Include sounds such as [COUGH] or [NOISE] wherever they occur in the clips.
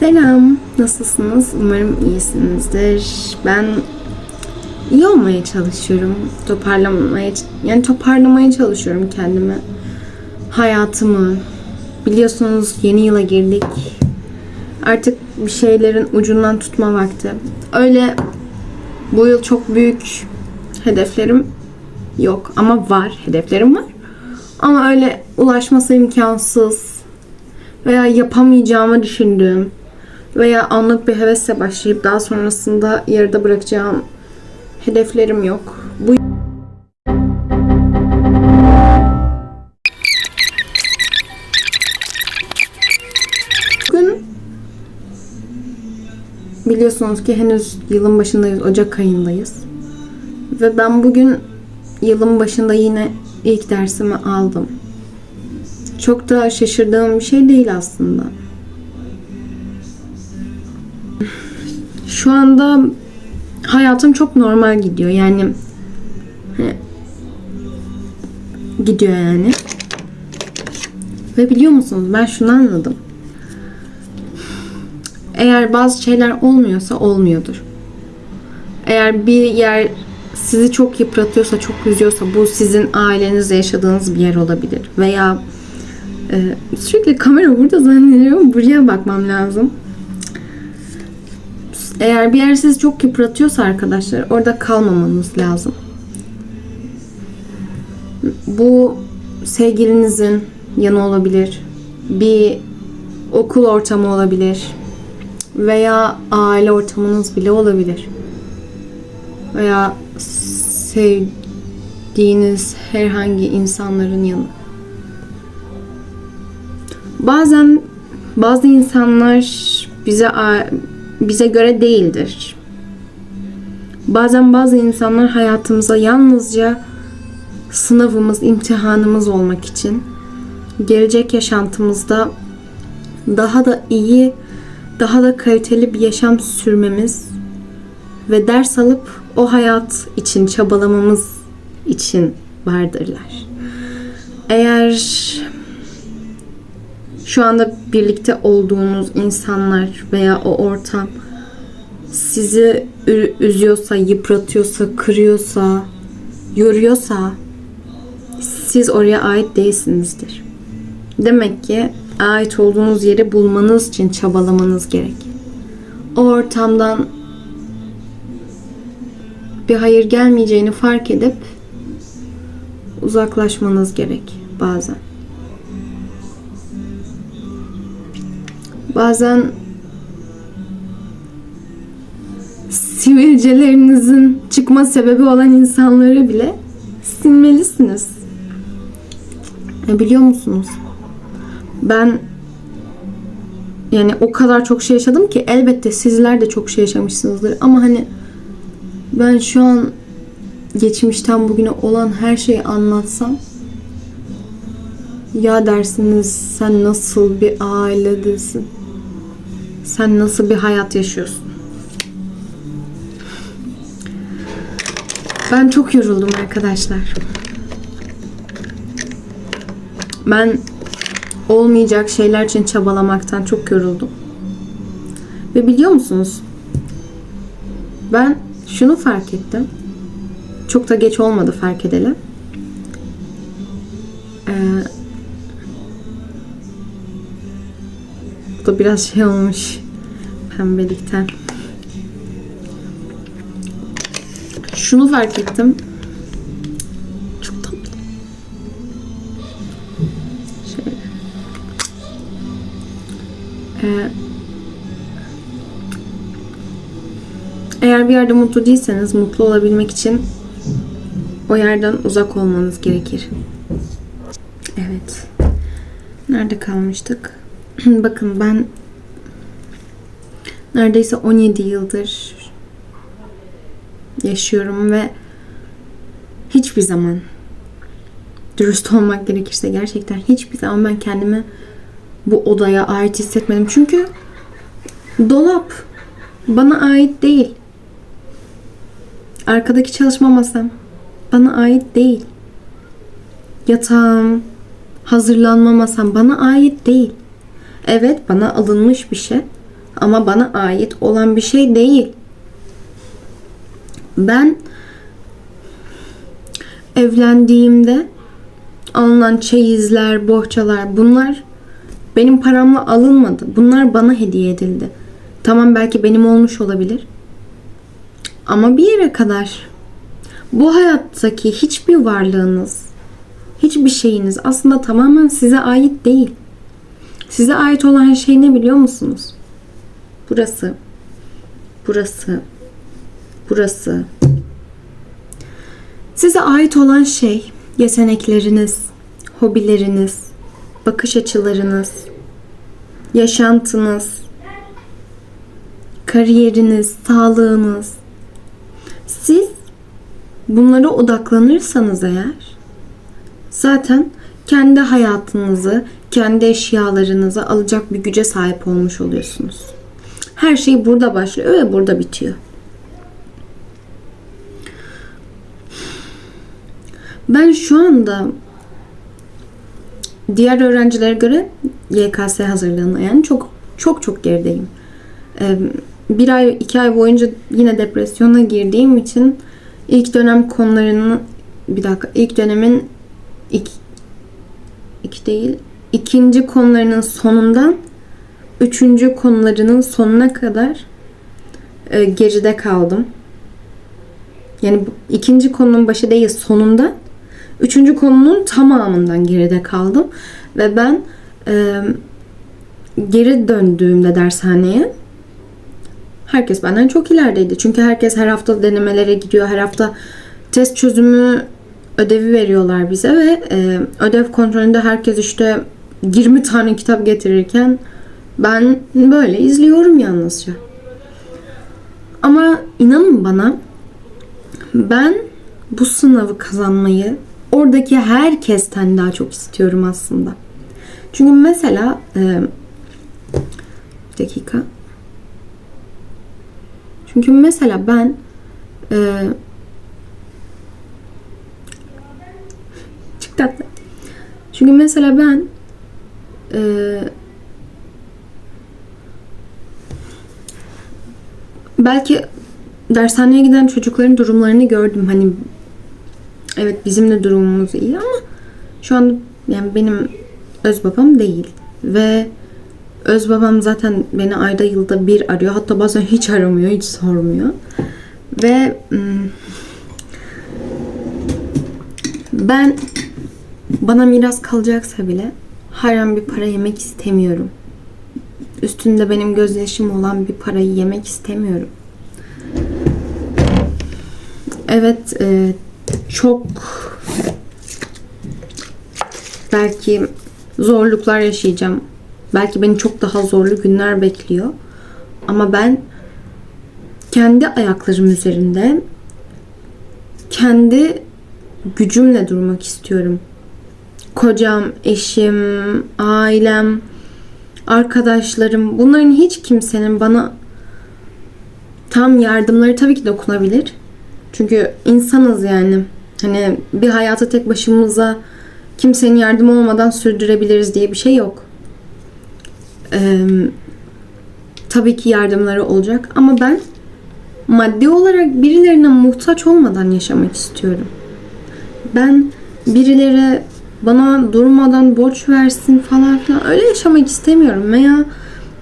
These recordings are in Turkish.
Selam, nasılsınız? Umarım iyisinizdir. Ben iyi olmaya çalışıyorum. Toparlamaya, yani toparlamaya çalışıyorum kendimi. Hayatımı. Biliyorsunuz yeni yıla girdik. Artık bir şeylerin ucundan tutma vakti. Öyle bu yıl çok büyük hedeflerim yok ama var. Hedeflerim var. Ama öyle ulaşması imkansız veya yapamayacağımı düşündüğüm veya anlık bir hevesle başlayıp daha sonrasında yarıda bırakacağım hedeflerim yok. Bu Bugün biliyorsunuz ki henüz yılın başındayız, Ocak ayındayız. Ve ben bugün yılın başında yine ilk dersimi aldım. Çok da şaşırdığım bir şey değil aslında. Şu anda hayatım çok normal gidiyor. Yani gidiyor yani. Ve biliyor musunuz ben şunu anladım. Eğer bazı şeyler olmuyorsa olmuyordur. Eğer bir yer sizi çok yıpratıyorsa, çok üzüyorsa bu sizin ailenizle yaşadığınız bir yer olabilir. Veya e, sürekli kamera burada zannediyorum. Buraya bakmam lazım. Eğer bir yer sizi çok yıpratıyorsa arkadaşlar orada kalmamanız lazım. Bu sevgilinizin yanı olabilir. Bir okul ortamı olabilir. Veya aile ortamınız bile olabilir. Veya sevdiğiniz herhangi insanların yanı. Bazen bazı insanlar bize bize göre değildir. Bazen bazı insanlar hayatımıza yalnızca sınavımız, imtihanımız olmak için gelecek yaşantımızda daha da iyi, daha da kaliteli bir yaşam sürmemiz ve ders alıp o hayat için çabalamamız için vardırlar. Eğer şu anda birlikte olduğunuz insanlar veya o ortam sizi üzüyorsa, yıpratıyorsa, kırıyorsa, yoruyorsa siz oraya ait değilsinizdir. Demek ki ait olduğunuz yeri bulmanız için çabalamanız gerek. O ortamdan bir hayır gelmeyeceğini fark edip uzaklaşmanız gerek bazen. Bazen sivilcelerinizin çıkma sebebi olan insanları bile silmelisiniz. E biliyor musunuz? Ben yani o kadar çok şey yaşadım ki elbette sizler de çok şey yaşamışsınızdır ama hani ben şu an geçmişten bugüne olan her şeyi anlatsam ya dersiniz sen nasıl bir ailedesin? Sen nasıl bir hayat yaşıyorsun? Ben çok yoruldum arkadaşlar. Ben olmayacak şeyler için çabalamaktan çok yoruldum. Ve biliyor musunuz? Ben şunu fark ettim. Çok da geç olmadı fark edelim. Ee, da biraz şey olmuş pembelikten. Şunu fark ettim. Çok tatlı. Şöyle. Ee, eğer bir yerde mutlu değilseniz mutlu olabilmek için o yerden uzak olmanız gerekir. Evet. Nerede kalmıştık? [CLEARS THROAT] Bakın ben neredeyse 17 yıldır yaşıyorum ve hiçbir zaman dürüst olmak gerekirse gerçekten hiçbir zaman ben kendimi bu odaya ait hissetmedim. Çünkü dolap bana ait değil. Arkadaki çalışma masam bana ait değil. Yatağım, hazırlanma masam bana ait değil. Evet bana alınmış bir şey Ama bana ait olan bir şey değil. Ben evlendiğimde alınan çeyizler, bohçalar bunlar benim paramla alınmadı. Bunlar bana hediye edildi. Tamam belki benim olmuş olabilir. Ama bir yere kadar bu hayattaki hiçbir varlığınız, hiçbir şeyiniz aslında tamamen size ait değil. Size ait olan şey ne biliyor musunuz? Burası. Burası. Burası. Size ait olan şey yetenekleriniz, hobileriniz, bakış açılarınız, yaşantınız, kariyeriniz, sağlığınız. Siz bunlara odaklanırsanız eğer zaten kendi hayatınızı, kendi eşyalarınızı alacak bir güce sahip olmuş oluyorsunuz. Her şey burada başlıyor ve burada bitiyor. Ben şu anda diğer öğrencilere göre YKS hazırlığına yani çok çok çok gerideyim. Ee, bir ay, iki ay boyunca yine depresyona girdiğim için ilk dönem konularını bir dakika ilk dönemin iki, iki değil ikinci konularının sonundan üçüncü konularının sonuna kadar e, geride kaldım. Yani ikinci konunun başı değil sonunda üçüncü konunun tamamından geride kaldım ve ben e, geri döndüğümde dershaneye herkes benden çok ilerideydi. Çünkü herkes her hafta denemelere gidiyor. Her hafta test çözümü ödevi veriyorlar bize ve e, ödev kontrolünde herkes işte 20 tane kitap getirirken ben böyle izliyorum yalnızca. Ama inanın bana ben bu sınavı kazanmayı oradaki herkesten daha çok istiyorum aslında. Çünkü mesela e, bir dakika. Çünkü mesela ben e. Çünkü mesela ben e, belki dershaneye giden çocukların durumlarını gördüm. Hani evet bizim de durumumuz iyi ama şu an yani benim öz babam değil ve öz babam zaten beni ayda yılda bir arıyor. Hatta bazen hiç aramıyor, hiç sormuyor. Ve ben bana miras kalacaksa bile haram bir para yemek istemiyorum. Üstünde benim gözyaşım olan bir parayı yemek istemiyorum. Evet, e, çok belki zorluklar yaşayacağım. Belki beni çok daha zorlu günler bekliyor. Ama ben kendi ayaklarım üzerinde kendi gücümle durmak istiyorum. Kocam, eşim, ailem, arkadaşlarım bunların hiç kimsenin bana tam yardımları tabii ki dokunabilir. Çünkü insanız yani. Hani bir hayatı tek başımıza kimsenin yardımı olmadan sürdürebiliriz diye bir şey yok. Ee, tabii ki yardımları olacak ama ben maddi olarak birilerine muhtaç olmadan yaşamak istiyorum. Ben birileri bana durmadan borç versin falan filan öyle yaşamak istemiyorum veya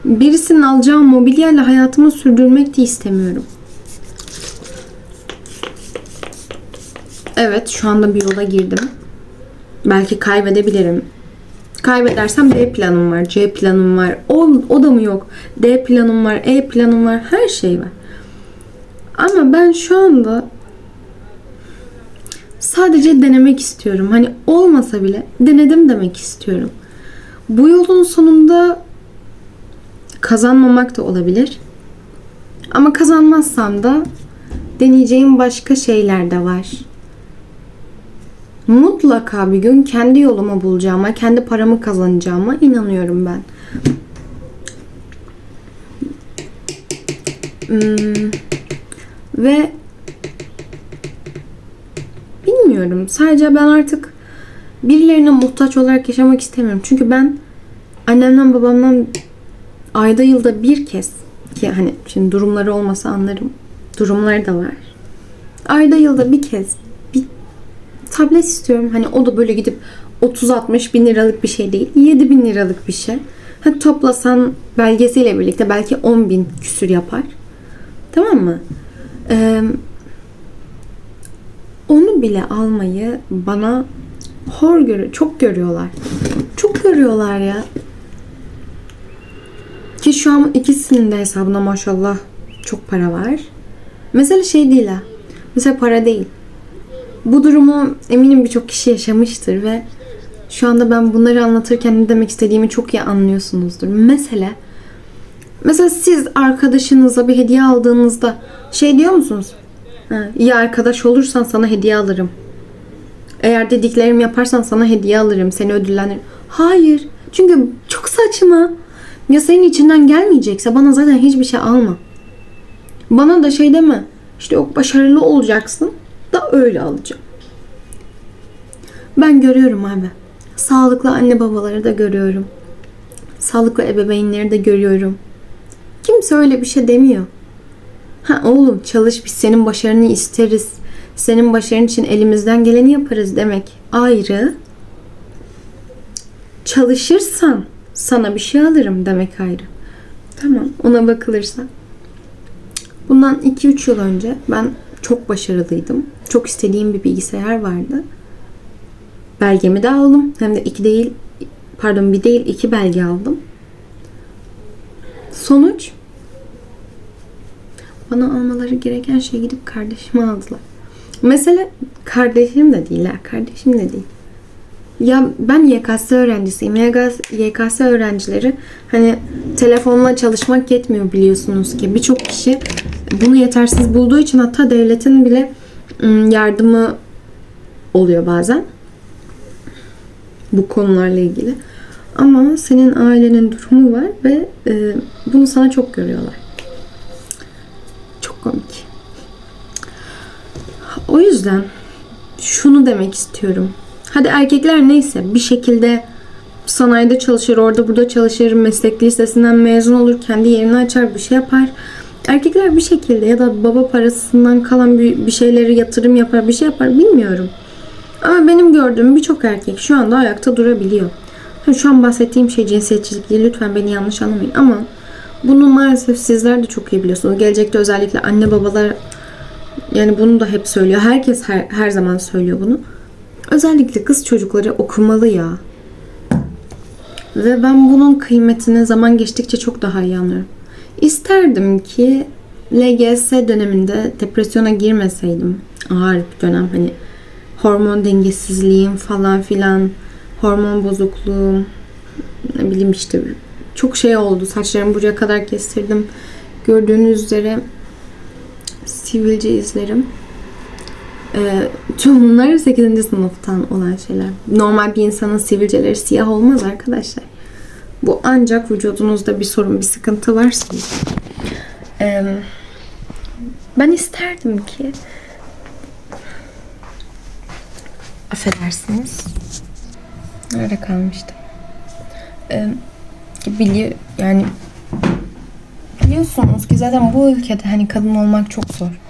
birisinin alacağı mobilyayla hayatımı sürdürmek de istemiyorum. Evet şu anda bir yola girdim. Belki kaybedebilirim. Kaybedersem B planım var, C planım var. O, o da mı yok? D planım var, E planım var. Her şey var. Ama ben şu anda sadece denemek istiyorum. Hani olmasa bile denedim demek istiyorum. Bu yolun sonunda kazanmamak da olabilir. Ama kazanmazsam da deneyeceğim başka şeyler de var. Mutlaka bir gün kendi yolumu bulacağıma, kendi paramı kazanacağıma inanıyorum ben. Hmm. Ve bilmiyorum. Sadece ben artık birilerine muhtaç olarak yaşamak istemiyorum. Çünkü ben annemden babamdan ayda yılda bir kez ki hani şimdi durumları olmasa anlarım. Durumları da var. Ayda yılda bir kez bir tablet istiyorum. Hani o da böyle gidip 30-60 bin liralık bir şey değil. 7 bin liralık bir şey. Ha, toplasan belgesiyle birlikte belki 10 bin küsür yapar. Tamam mı? Ee, onu bile almayı bana hor görü çok görüyorlar. Çok görüyorlar ya. Ki şu an ikisinin de hesabına maşallah çok para var. Mesela şey değil ha. Mesela para değil. Bu durumu eminim birçok kişi yaşamıştır ve şu anda ben bunları anlatırken ne demek istediğimi çok iyi anlıyorsunuzdur. Mesela mesela siz arkadaşınıza bir hediye aldığınızda şey diyor musunuz? Ha, arkadaş olursan sana hediye alırım. Eğer dediklerimi yaparsan sana hediye alırım. Seni ödüllendiririm. Hayır. Çünkü çok saçma. Ya senin içinden gelmeyecekse bana zaten hiçbir şey alma. Bana da şey deme. İşte yok başarılı olacaksın da öyle alacağım. Ben görüyorum abi. Sağlıklı anne babaları da görüyorum. Sağlıklı ebeveynleri de görüyorum. Kimse öyle bir şey demiyor. Ha oğlum çalış biz senin başarını isteriz. Senin başarın için elimizden geleni yaparız demek ayrı. Çalışırsan sana bir şey alırım demek ayrı. Tamam ona bakılırsa. Bundan 2-3 yıl önce ben çok başarılıydım. Çok istediğim bir bilgisayar vardı. Belgemi de aldım. Hem de iki değil, pardon bir değil iki belge aldım. Sonuç bana almaları gereken şey gidip kardeşime aldılar. Mesela kardeşim de değil ha. Kardeşim de değil. Ya ben YKS öğrencisiyim. YKS, YKS öğrencileri hani telefonla çalışmak yetmiyor biliyorsunuz ki. Birçok kişi bunu yetersiz bulduğu için hatta devletin bile ım, yardımı oluyor bazen. Bu konularla ilgili. Ama senin ailenin durumu var ve bunu sana çok görüyorlar. Komik. O yüzden şunu demek istiyorum. Hadi erkekler neyse bir şekilde sanayide çalışır, orada burada çalışır, meslek lisesinden mezun olur, kendi yerini açar, bir şey yapar. Erkekler bir şekilde ya da baba parasından kalan bir, bir şeyleri yatırım yapar, bir şey yapar bilmiyorum. Ama benim gördüğüm birçok erkek şu anda ayakta durabiliyor. Ha, Şu an bahsettiğim şey cinsiyetçilik değil. Lütfen beni yanlış anlamayın. Ama bunu maalesef sizler de çok iyi biliyorsunuz. Gelecekte özellikle anne babalar yani bunu da hep söylüyor. Herkes her, her zaman söylüyor bunu. Özellikle kız çocukları okumalı ya. Ve ben bunun kıymetini zaman geçtikçe çok daha iyi anlıyorum. İsterdim ki LGS döneminde depresyona girmeseydim. Ağır bir dönem hani hormon dengesizliğim falan filan, hormon bozukluğum, ne bileyim işte çok şey oldu. Saçlarımı buraya kadar kestirdim. Gördüğünüz üzere sivilce izlerim. Ee, tüm bunlar 8. sınıftan olan şeyler. Normal bir insanın sivilceleri siyah olmaz arkadaşlar. Bu ancak vücudunuzda bir sorun, bir sıkıntı varsa. Ee, ben isterdim ki affedersiniz. Nerede kalmıştım? Ee, biliyor yani biliyorsunuz ki zaten bu ülkede hani kadın olmak çok zor.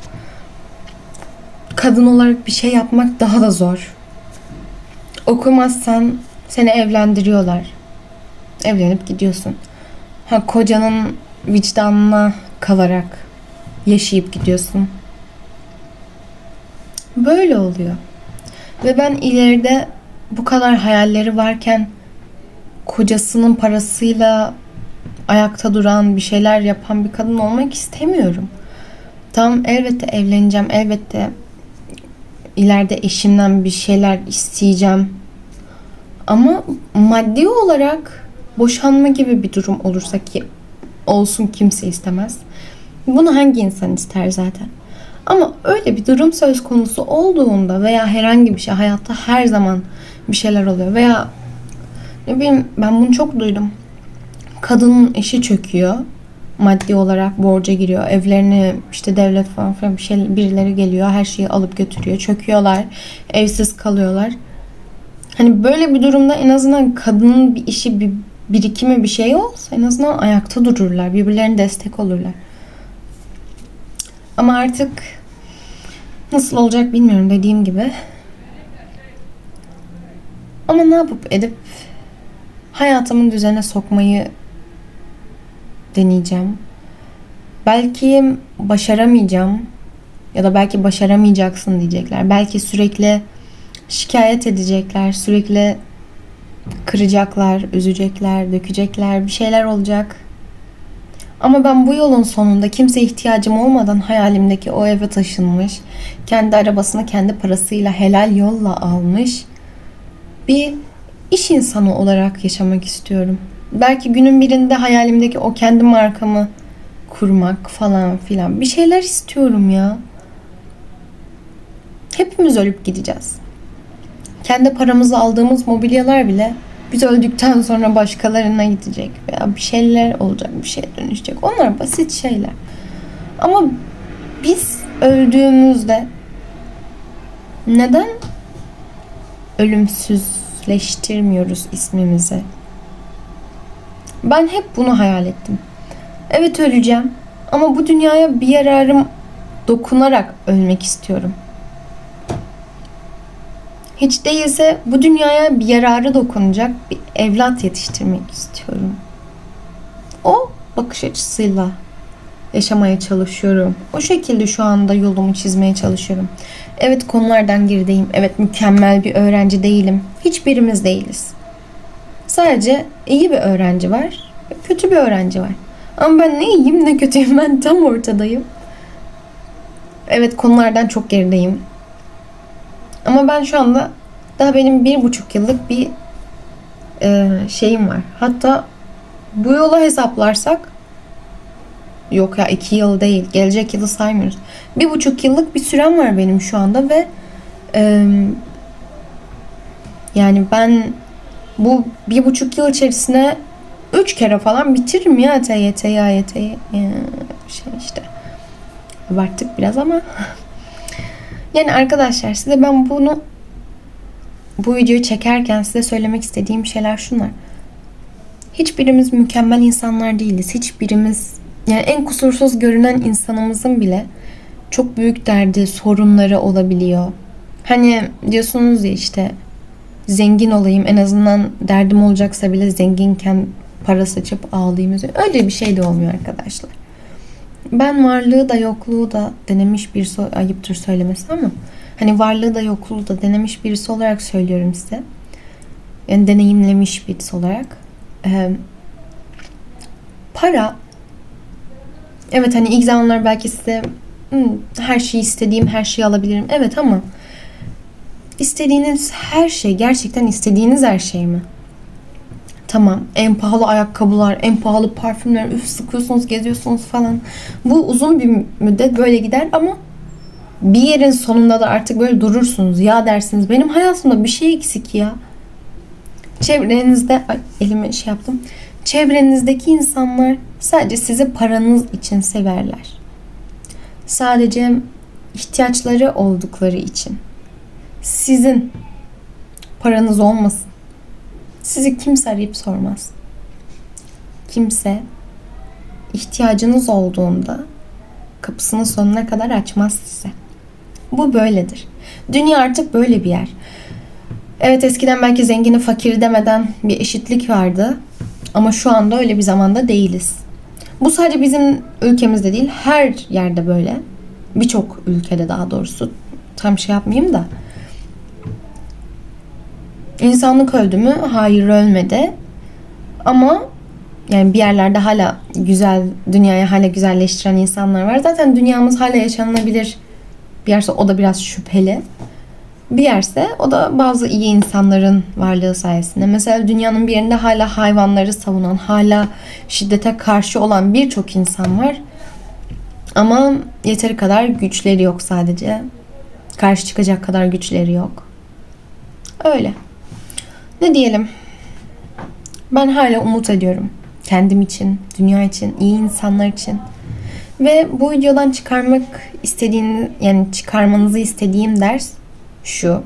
Kadın olarak bir şey yapmak daha da zor. Okumazsan seni evlendiriyorlar. Evlenip gidiyorsun. Ha kocanın vicdanına kalarak yaşayıp gidiyorsun. Böyle oluyor. Ve ben ileride bu kadar hayalleri varken kocasının parasıyla ayakta duran, bir şeyler yapan bir kadın olmak istemiyorum. Tamam elbette evleneceğim, elbette ileride eşimden bir şeyler isteyeceğim. Ama maddi olarak boşanma gibi bir durum olursa ki olsun kimse istemez. Bunu hangi insan ister zaten? Ama öyle bir durum söz konusu olduğunda veya herhangi bir şey hayatta her zaman bir şeyler oluyor veya ne bileyim ben bunu çok duydum. Kadının eşi çöküyor. Maddi olarak borca giriyor. Evlerini işte devlet falan filan bir şey birileri geliyor. Her şeyi alıp götürüyor. Çöküyorlar. Evsiz kalıyorlar. Hani böyle bir durumda en azından kadının bir işi bir birikimi bir şey olsa en azından ayakta dururlar. Birbirlerine destek olurlar. Ama artık nasıl olacak bilmiyorum dediğim gibi. Ama ne yapıp edip hayatımın düzene sokmayı deneyeceğim. Belki başaramayacağım ya da belki başaramayacaksın diyecekler. Belki sürekli şikayet edecekler, sürekli kıracaklar, üzecekler, dökecekler, bir şeyler olacak. Ama ben bu yolun sonunda kimse ihtiyacım olmadan hayalimdeki o eve taşınmış, kendi arabasını kendi parasıyla helal yolla almış bir iş insanı olarak yaşamak istiyorum. Belki günün birinde hayalimdeki o kendi markamı kurmak falan filan bir şeyler istiyorum ya. Hepimiz ölüp gideceğiz. Kendi paramızı aldığımız mobilyalar bile biz öldükten sonra başkalarına gidecek veya bir şeyler olacak, bir şeye dönüşecek. Onlar basit şeyler. Ama biz öldüğümüzde neden ölümsüzleştirmiyoruz ismimizi? Ben hep bunu hayal ettim. Evet öleceğim ama bu dünyaya bir yararım dokunarak ölmek istiyorum. Hiç değilse bu dünyaya bir yararı dokunacak bir evlat yetiştirmek istiyorum. O bakış açısıyla yaşamaya çalışıyorum. O şekilde şu anda yolumu çizmeye çalışıyorum. Evet konulardan gerideyim. Evet mükemmel bir öğrenci değilim. Hiçbirimiz değiliz. Sadece iyi bir öğrenci var, kötü bir öğrenci var. Ama ben ne iyiyim ne kötüyüm. Ben tam ortadayım. Evet konulardan çok gerideyim. Ama ben şu anda daha benim bir buçuk yıllık bir e, şeyim var. Hatta bu yola hesaplarsak yok ya iki yıl değil. Gelecek yılı saymıyoruz. Bir buçuk yıllık bir sürem var benim şu anda ve e, yani ben bu bir buçuk yıl içerisine üç kere falan bitiririm ya TYT'yi, AYT'yi. Şey işte. Abarttık biraz ama [LAUGHS] yani arkadaşlar size ben bunu bu videoyu çekerken size söylemek istediğim şeyler şunlar. Hiçbirimiz mükemmel insanlar değiliz. Hiçbirimiz yani en kusursuz görünen insanımızın bile çok büyük derdi, sorunları olabiliyor. Hani diyorsunuz ya işte zengin olayım en azından derdim olacaksa bile zenginken para saçıp ağlayayım. Öyle bir şey de olmuyor arkadaşlar. Ben varlığı da yokluğu da denemiş bir so ayıptır söylemesi ama hani varlığı da yokluğu da denemiş birisi olarak söylüyorum size. Yani deneyimlemiş birisi olarak. Ee, para evet hani ilk zamanlar belki size "Hmm, her şeyi istediğim her şeyi alabilirim. Evet ama istediğiniz her şey gerçekten istediğiniz her şey mi? Tamam. En pahalı ayakkabılar, en pahalı parfümler, üf sıkıyorsunuz, geziyorsunuz falan. Bu uzun bir müddet böyle gider ama bir yerin sonunda da artık böyle durursunuz. Ya dersiniz benim hayatımda bir şey eksik ya. Çevrenizde, ay elime şey yaptım. Çevrenizdeki insanlar sadece sizi paranız için severler. Sadece ihtiyaçları oldukları için. Sizin paranız olmasın. Sizi kimse arayıp sormaz. Kimse ihtiyacınız olduğunda kapısını sonuna kadar açmaz size. Bu böyledir. Dünya artık böyle bir yer. Evet eskiden belki zengini fakiri demeden bir eşitlik vardı. Ama şu anda öyle bir zamanda değiliz. Bu sadece bizim ülkemizde değil, her yerde böyle. Birçok ülkede daha doğrusu. Tam şey yapmayayım da. İnsanlık öldü mü? Hayır ölmedi. Ama yani bir yerlerde hala güzel, dünyayı hala güzelleştiren insanlar var. Zaten dünyamız hala yaşanılabilir bir yerse o da biraz şüpheli. Bir yerse o da bazı iyi insanların varlığı sayesinde. Mesela dünyanın bir yerinde hala hayvanları savunan, hala şiddete karşı olan birçok insan var. Ama yeteri kadar güçleri yok sadece. Karşı çıkacak kadar güçleri yok. Öyle. Ne diyelim? Ben hala umut ediyorum. Kendim için, dünya için, iyi insanlar için. Ve bu videodan çıkarmak istediğin yani çıkarmanızı istediğim ders şu.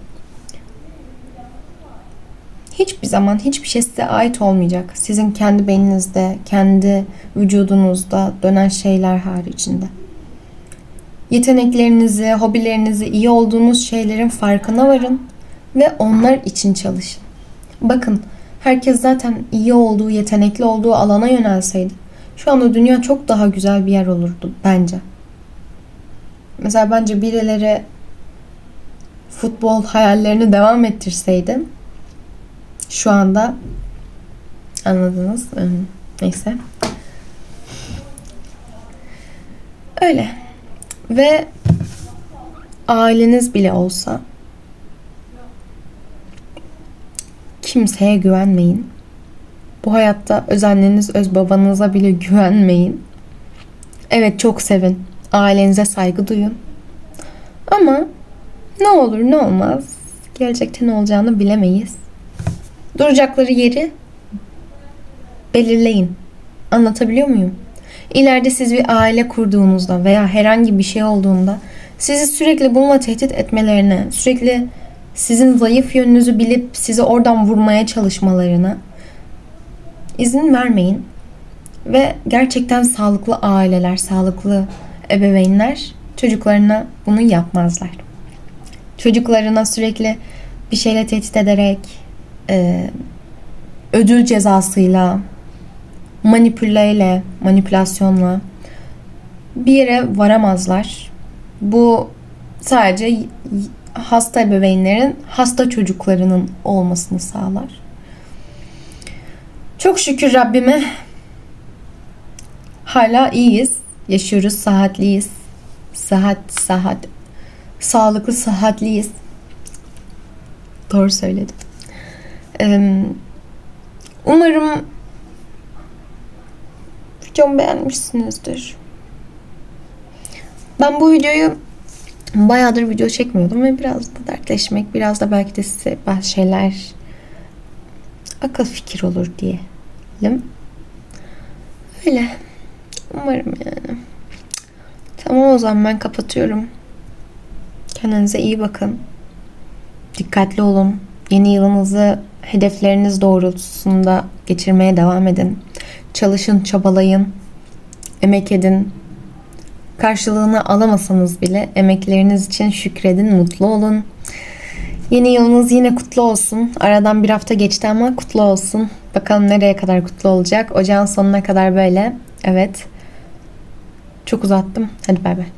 hiçbir zaman hiçbir şey size ait olmayacak. Sizin kendi beyninizde, kendi vücudunuzda dönen şeyler haricinde. Yeteneklerinizi, hobilerinizi, iyi olduğunuz şeylerin farkına varın ve onlar için çalışın. Bakın, herkes zaten iyi olduğu, yetenekli olduğu alana yönelseydi şu anda dünya çok daha güzel bir yer olurdu bence. Mesela bence birileri futbol hayallerini devam ettirseydi şu anda anladınız. Im, Neyse. Öyle. Ve aileniz bile olsa kimseye güvenmeyin. Bu hayatta öz anneniz, öz babanıza bile güvenmeyin. Evet çok sevin. Ailenize saygı duyun. Ama ne olur ne olmaz. Gelecekte ne olacağını bilemeyiz. Duracakları yeri belirleyin. Anlatabiliyor muyum? İleride siz bir aile kurduğunuzda veya herhangi bir şey olduğunda sizi sürekli bununla tehdit etmelerine, sürekli sizin zayıf yönünüzü bilip sizi oradan vurmaya çalışmalarına izin vermeyin. Ve gerçekten sağlıklı aileler, sağlıklı ebeveynler çocuklarına bunu yapmazlar. Çocuklarına sürekli bir şeyle tehdit ederek, e, ödül cezasıyla, manipüleyle, manipülasyonla bir yere varamazlar. Bu sadece hasta ebeveynlerin hasta çocuklarının olmasını sağlar. Çok şükür Rabbime hala iyiyiz. Yaşıyoruz, sıhhatliyiz. Sıhhat, sıhhat. Sağlıklı, sıhhatliyiz. Doğru söyledim. Eee, Umarım videomu beğenmişsinizdir. Ben bu videoyu bayağıdır video çekmiyordum ve biraz da dertleşmek, biraz da belki de size bazı şeyler akıl fikir olur diyelim. Öyle. Umarım yani. Tamam o zaman ben kapatıyorum. Kendinize iyi bakın. Dikkatli olun. Yeni yılınızı hedefleriniz doğrultusunda geçirmeye devam edin. Çalışın, çabalayın. Emek edin. Karşılığını alamasanız bile emekleriniz için şükredin, mutlu olun. Yeni yılınız yine kutlu olsun. Aradan bir hafta geçti ama kutlu olsun. Bakalım nereye kadar kutlu olacak. Ocağın sonuna kadar böyle. Evet. Çok uzattım. Hadi bay bay.